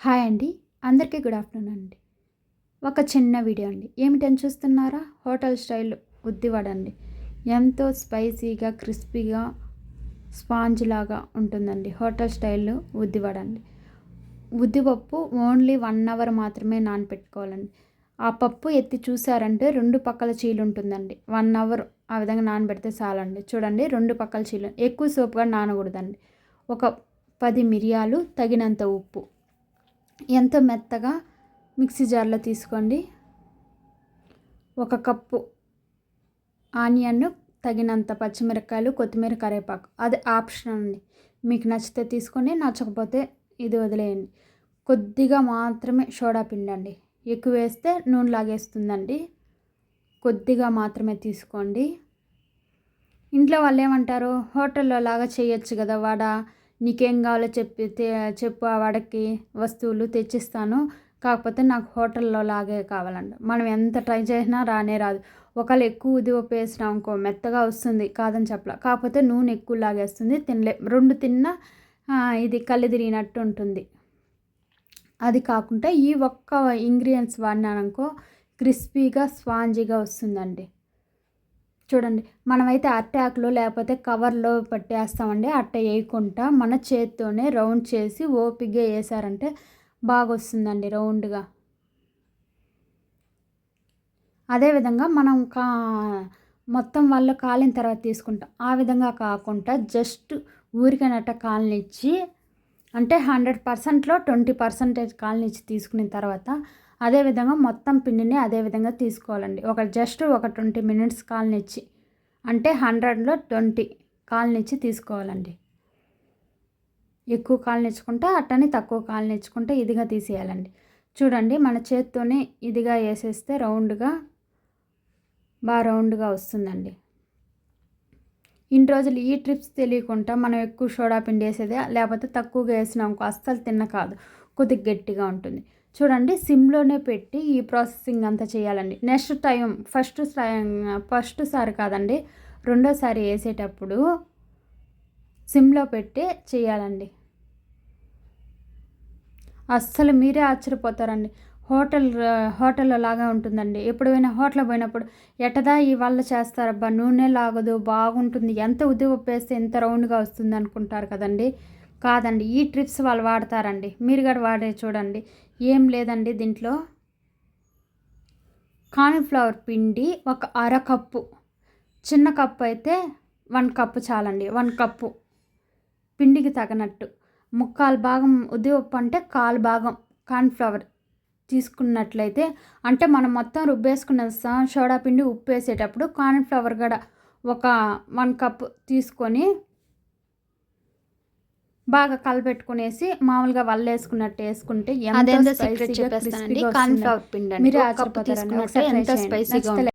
Hi అండి. అందరికీ good afternoon అండి. ఒక చిన్న వీడియో అండి. ఏమిటని చూస్తున్నారా? హోటల్ స్టైల్ ఉద్దివాడ అండి ఎంతో స్పైసీగా క్రిస్పీగా స్పాంజ్ లాగా ఉంటుందండి. హోటల్ స్టైల్ ఉద్దివాడ అండి ఉద్దిపప్పు ఓన్లీ వన్ అవర్ మాత్రమే నానబెట్టుకోవాలండి ఆ పప్పు ఎత్తి చూసారంటే రెండు పక్కల చీలు ఉంటుందండి వన్ అవర్ ఆ విధంగా నానబెడితే చాలండి. చూడండి రెండు పక్కల చీలు. ఎక్కువ సోపుగా నానకూడదండి. ఒక పది మిరియాలు తగినంత ఉప్పు. ఎంత మెత్తగా మిక్సీ జార్లో తీసుకోండి. ఒక కప్పు ఆనియన్ తగినంత పచ్చిమిరపకాయలు కొత్తిమీర కరివేపాకు. అది ఆప్షన్ అండి. మీకు నచ్చితే తీసుకోండి నచ్చకపోతే ఇది వదిలేయండి. కొద్దిగా మాత్రమే సోడా పిండండి ఎక్కువ వేస్తే నూనె లాగేస్తుందండి. కొద్దిగా మాత్రమే తీసుకోండి. ఇంట్లో వాళ్ళు ఏమంటారు? హోటల్లో లాగా చేయొచ్చు కదా వడ. నీకేం కావాలో చెప్పి చెప్పు ఆ వడకి వస్తువులు తెచ్చిస్తాను. కాకపోతే నాకు హోటల్లో లాగే కావాలంట. మనం ఎంత ట్రై చేసినా రానే రాదు. ఒకళ్ళు ఎక్కువ ఉదిపప్పు అనుకో మెత్తగా వస్తుంది కాదని చెప్పలే. కాకపోతే నూనె ఎక్కువ లాగేస్తుంది తినలే. రెండు తిన్నా ఇది కళ్ళు తిరిగినట్టు ఉంటుంది. అది కాకుండా ఈ ఒక్క ఇంగ్రీడియంట్స్ వాడినాననుకో క్రిస్పీగా స్పాంజీగా వస్తుందండి. చూడండి మనమైతే అట్టాక్లో లేకపోతే కవర్లో పట్టేస్తామండి. అట్ట వేయకుండా మన చేత్తోనే రౌండ్ చేసి ఓపిగ్గా వేసారంటే బాగా వస్తుందండి రౌండ్గా అదేవిధంగా మనం కా మొత్తం వాళ్ళు కాలిన తర్వాత తీసుకుంటాం. ఆ విధంగా కాకుండా జస్ట్ ఊరికనట్ట కాలనిచ్చి అంటే హండ్రెడ్ పర్సెంట్లో ట్వంటీ పర్సెంటేజ్ కాలనిచ్చి తీసుకున్న తర్వాత అదేవిధంగా మొత్తం పిండిని అదేవిధంగా తీసుకోవాలండి. ఒక జస్ట్ ఒక ట్వంటీ మినిట్స్ కాలనిచ్చి అంటే హండ్రెడ్లో ట్వంటీ కాలనిచ్చి తీసుకోవాలండి. ఎక్కువ కాలనిచ్చుకుంటే అట్టని తక్కువ కాలనిచ్చుకుంటే ఇదిగా తీసేయాలండి. చూడండి మన చేత్తోనే ఇదిగా వేసేస్తే రౌండ్గా బాగా రౌండ్గా వస్తుందండి. ఇన్ని రోజులు ఈ ట్రిప్స్ తెలియకుండా మనం ఎక్కువ సోడా పిండి వేసేదే లేకపోతే తక్కువగా వేసినాం అస్సలు తిన్న కాదు. కొద్దిగా గట్టిగా ఉంటుంది. చూడండి సిమ్లోనే పెట్టి ఈ ప్రాసెసింగ్ అంతా చేయాలండి. నెక్స్ట్ టైం ఫస్ట్ ఫస్ట్ సారి కాదండి రెండోసారి వేసేటప్పుడు సిమ్లో పెట్టి చేయాలండి. అస్సలు మీరే ఆశ్చర్యపోతారండి. హోటల్ హోటల్లో లాగా ఉంటుందండి. ఎప్పుడు పోయినా హోటల్ పోయినప్పుడు ఎటదా ఈ చేస్తారబ్బా నూనె లాగదు బాగుంటుంది ఎంత ఉద్ది ఉప్పేస్తే ఎంత రౌండ్గా వస్తుంది అనుకుంటారు కదండి. కాదండి ఈ ట్రిప్స్ వాళ్ళు వాడతారండి. మీరు కూడా వాడే చూడండి. ఏం లేదండి దీంట్లో. కాలీఫ్లవర్ పిండి ఒక అర కప్పు. చిన్న కప్పు అయితే వన్ కప్పు చాలండి వన్ కప్పు. పిండికి తగినట్టు. ముక్కాలు భాగం ఉద్ది ఉప్పు అంటే కాలు భాగం కాన్ఫ్లవర్ తీసుకున్నట్లయితే అంటే మనం మొత్తం రుబ్బేసుకున్న సోడా పిండి ఉప్పు వేసేటప్పుడు కాన్ఫ్లవర్ కూడా ఒక వన్ కప్ తీసుకొని బాగా కలపెట్టుకునేసి మామూలుగా వల్ల వేసుకున్నట్టు వేసుకుంటే అదేందో సీక్రెట్ చెప్పేస్తానండి. కాన్ఫ్లవర్ పిండి మీరు ఎంత స్పైసీగా